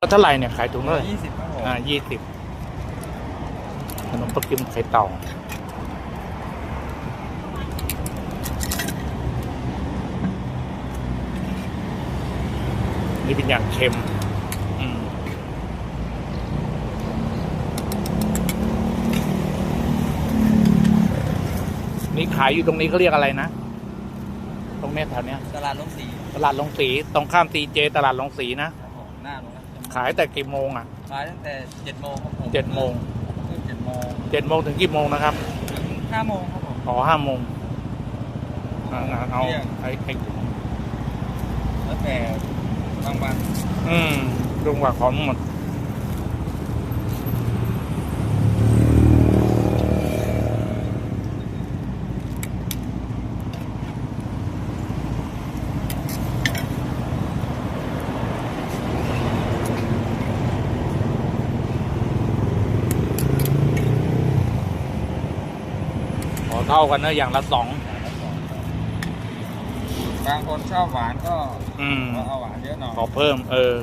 เท่าไหร่เนี่ยขายถุงเท่าไหร่ยี่สิบครับผมอ่ายี่สิบขนมปังกิมไข่เต่านี่เป็นอย่างเค็มอืมนี่ขายอยู่ตรงนี้เขาเรียกอะไรนะ ตรงเนี้ยแถวเนี้ย ตลาดลงสี ตลาดลงสี ตรงข้ามตีเจ ตลาดลงสีนะครับผมหน้าโรงรับจำนำ ขายแต่กี่โมงอะขายตั้งแต่เจ็ดโมงครับผมเจ็ดโมงขึ้นเจ็ดโมงเจ็ดโมงถึงกี่โมงนะครับถึงห้าโมงครับผมอ๋อห้าโมงอ่าเอาเที่ยงไอ้ไอ้แล้วแต่บางวันอืมลุงว่าของหมด เท่ากันนะอย่างละสอง บางคนชอบหวานก็อืม ก็เอาหวานเยอะหน่อย ขอเพิ่ม เออ